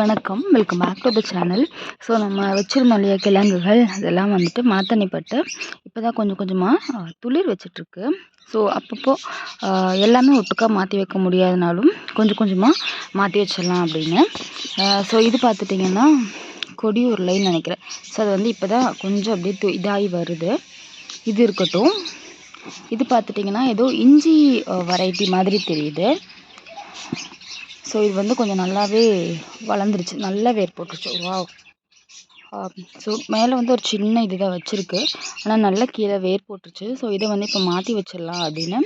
வணக்கம். Welcome back to the channel so நம்ம வச்சுருந்தோம் இல்லையா கிழங்குகள்? அதெல்லாம் வந்துட்டு மணத்தண்ணிப்பட்டு இப்போ தான் கொஞ்சம் கொஞ்சமாக துளிர் வச்சிட்ருக்கு. ஸோ அப்பப்போ எல்லாமே ஒட்டுக்கா மாற்றி வைக்க முடியாதனாலும் கொஞ்சம் கொஞ்சமாக மாற்றி வச்சிடலாம் அப்படின்னு. ஸோ இது பார்த்துட்டிங்கன்னா கொடி உருளைன்னு நினைக்கிறேன். ஸோ அது வந்து இப்போ தான் கொஞ்சம் அப்படியே து- இதாகி வருது. இது இருக்கட்டும். இது பார்த்துட்டிங்கன்னா ஏதோ இஞ்சி வெரைட்டி மாதிரி தெரியுது. ஸோ இது வந்து கொஞ்சம் நல்லாவே வளர்ந்துருச்சு. நல்லா வேர் போட்டுருச்சு. வாவ் ஸோ மேலே வந்து ஒரு சின்ன இது தான் வச்சுருக்கு. ஆனால் நல்லா கீழே வேர் போட்டுருச்சு. ஸோ இதை வந்து இப்போ மாற்றி வச்சிடலாம் அப்படின்னு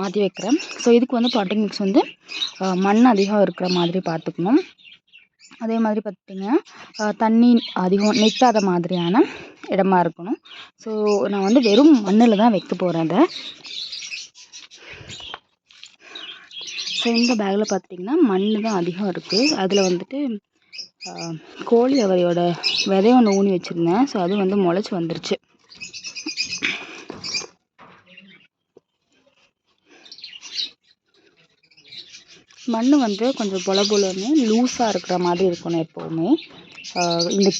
மாற்றி வைக்கிறேன். ஸோ இதுக்கு வந்து பாட்டிங் மிக்ஸ் வந்து மண் அதிகம் இருக்கிற மாதிரி பார்த்துக்கணும். அதே மாதிரி பார்த்திங்கன்னா தண்ணி அதிகம் நிற்காத மாதிரியான இடமா இருக்கணும். ஸோ நான் வந்து வெறும் மண்ணில் தான் வைக்க போகிறேன் அதை ஸோ இந்த பேக்கில் பார்த்துட்டிங்கன்னா மண் தான் அதிகம் இருக்குது அதில் வந்துட்டு ஆஹ், கோழி அவரையோட விதைய ஒன்று ஊனி வச்சுருந்தேன். ஸோ அது வந்து முளைச்சி வந்துருச்சு. மண் வந்து கொஞ்சம் பொல பொலன்னு லூஸாக இருக்கிற மாதிரி இருக்கணும் எப்போவுமே. ஆஹ், இந்த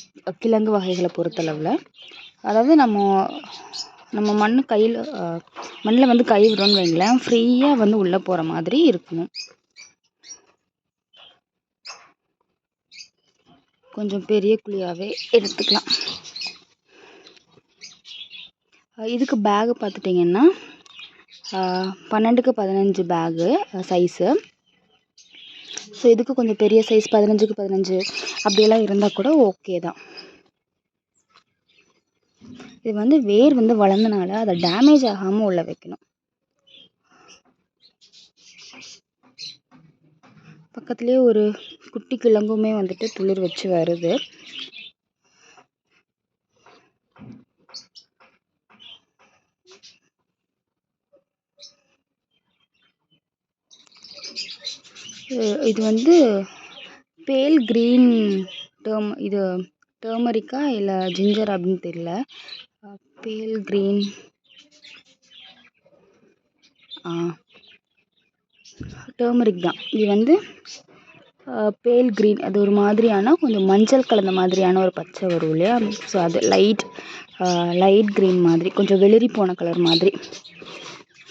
கிழங்கு வகைகளை பொறுத்தளவில். அதாவது நம்ம நம்ம மண் கையில் மண்ணில் வந்து கை விடுறோம்னு வைங்களேன் ஃப்ரீயாக வந்து உள்ளே போகிற மாதிரி இருக்கணும் கொஞ்சம் பெரிய குழியாகவே எடுத்துக்கலாம். இதுக்கு பேகு பார்த்துட்டிங்கன்னா பன்னெண்டுக்கு பதினஞ்சு பேகு சைஸு ஸோ இதுக்கு கொஞ்சம் பெரிய சைஸ் பதினஞ்சுக்கு பதினஞ்சு அப்படியெல்லாம் இருந்தால் கூட ஓகே தான். இது வந்து வேர் வந்து வளர்ந்தனால அதை டேமேஜ் ஆகாமல் உள்ள வைக்கணும். பக்கத்துலேயே ஒரு குட்டி கிழங்குமே வந்துட்டு துளிர் வச்சு வருது. இது- வந்து பேல் க்ரீன் டேர்ம் இது டேர்மரிக்கா இல்லை ஜிஞ்சர் அப்படின்னு தெரியல. பேல் க்ரீன். டேர்மரிக் தான். இது வந்து பேல் க்ரீன். அது ஒரு மாதிரியான கொஞ்சம் மஞ்சள் கலந்த மாதிரியான ஒரு பச்சை வரும் இல்லையா? ஸோ அது லைட் லைட் க்ரீன் மாதிரி கொஞ்சம் வெளிரி போன கலர் மாதிரி.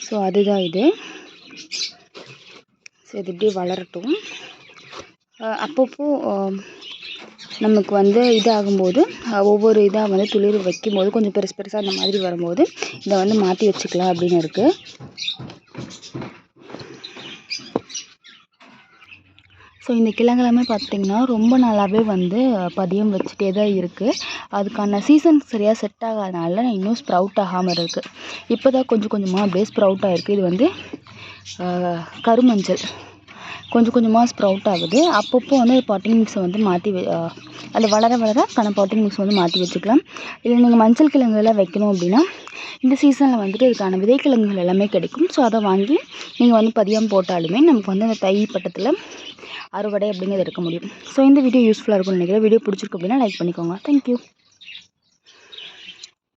ஸோ அதுதான் இது. ஸோ இது இப்படியே வளரட்டும். அப்பப்போ நமக்கு வந்து இதாகும்போது ஒவ்வொரு இதாக வந்து துளிர் வைக்கும்போது கொஞ்சம் பெருசு பெருசாக அந்த மாதிரி வரும்போது இதை வந்து மாற்றி வச்சுக்கலாம் அப்படின்னு இருக்குது ஸோ இந்த கிழங்கெல்லாமே பார்த்திங்கன்னா ரொம்ப நாளாகவே வந்து பதியம் வச்சுட்டே தான் இருக்குது அதுக்கான சீசன் சரியாக செட் ஆகாதனால இன்னும் ஸ்ப்ரவுட் ஆகாமல் இருக்குது இப்போ தான் கொஞ்சம் கொஞ்சமாக அப்படியே ஸ்ப்ரவுட் ஆகிருக்கு இது வந்து கருமஞ்சள். கொஞ்சம் கொஞ்சமாக ஸ்ப்ரவுட் ஆகுது. அப்பப்போ வந்து பாட்டிங் மிக்ஸை வந்து மாற்றி அது வளர வளர கன பாட்டிங் மிக்ஸ் வந்து மாற்றி வச்சுக்கலாம். இல்லை நீங்கள் மஞ்சள் கிழங்குலாம் வைக்கணும் அப்படின்னா இந்த சீசனில் வந்துட்டு இதுக்கான விதைக்கிழங்குகள் எல்லாமே கிடைக்கும். ஸோ அதை வாங்கி நீங்கள் வந்து பதியம் போட்டாலுமே நமக்கு வந்து அந்த தை பட்டத்தில் அறுவடை அப்படிங்கிறது இருக்க முடியும். ஸோ இந்த வீடியோ யூஸ்ஃபுல்லாக இருக்கும்னு நினைக்கிறேன். வீடியோ பிடிச்சிருக்கு அப்படின்னா லைக் பண்ணிக்கோங்க. தேங்க்யூ